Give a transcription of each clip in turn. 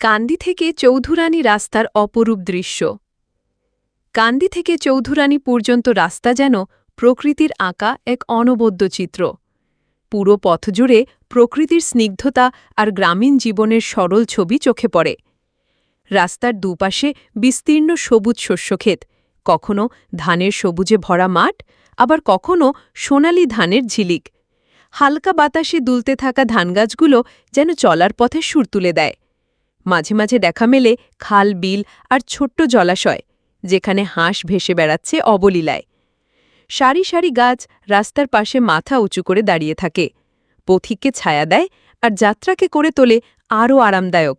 কান্দি থেকে চৌধুরানী রাস্তার অপরূপ দৃশ্য। কান্দি থেকে চৌধুরানী পর্যন্ত রাস্তা যেন প্রকৃতির আঁকা এক অনবদ্য চিত্র। পুরো পথ জুড়ে প্রকৃতির স্নিগ্ধতা আর গ্রামীণ জীবনের সরল ছবি চোখে পড়ে। রাস্তার দুপাশে বিস্তীর্ণ সবুজ শস্যক্ষেত, কখনো ধানের সবুজে ভরা মাঠ, আবার কখনো সোনালি ধানের ঝিলিক। হালকা বাতাসে দুলতে থাকা ধানগাছগুলো যেন চলার পথে সুর তুলে দেয়। মাঝে মাঝে দেখা মেলে খাল, বিল আর ছোট্ট জলাশয়, যেখানে হাঁস ভেসে বেড়াচ্ছে অবলীলায়। সারি সারি গাছ রাস্তার পাশে মাথা উঁচু করে দাঁড়িয়ে থাকে। পথিককে ছায়া দেয় আর যাত্রাকে করে তোলে আরও আরামদায়ক।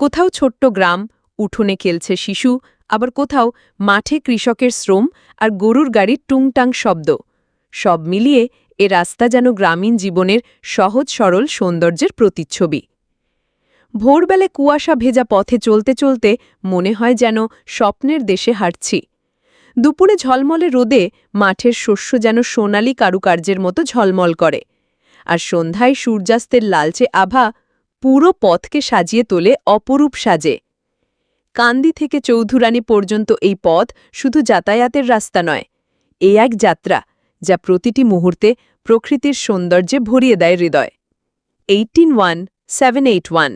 কোথাও ছোট্ট গ্রাম, উঠোনে খেলছে শিশু, আবার কোথাও মাঠে কৃষকের শ্রম আর গরুর গাড়ির টুংটাং শব্দ। সব মিলিয়ে এ রাস্তা যেন গ্রামীণ জীবনের সহজ সরল সৌন্দর্যের প্রতিচ্ছবি। ভোরবেলায় কুয়াশা ভেজা পথে চলতে চলতে মনে হয় যেন স্বপ্নের দেশে হাঁটছি। দুপুরে ঝলমলে রোদে মাঠের শস্য যেন সোনালি কারুকার্যের মতো ঝলমল করে। আর সন্ধ্যায় সূর্যাস্তের লালচে আভা পুরো পথকে সাজিয়ে তোলে অপরূপ সাজে। কান্দি থেকে চৌধুরানী পর্যন্ত এই পথ শুধু যাতায়াতের রাস্তা নয়, এ এক যাত্রা যা প্রতিটি মুহূর্তে প্রকৃতির সৌন্দর্যে ভরিয়ে দেয় হৃদয়। Eighteen one, seven eight one.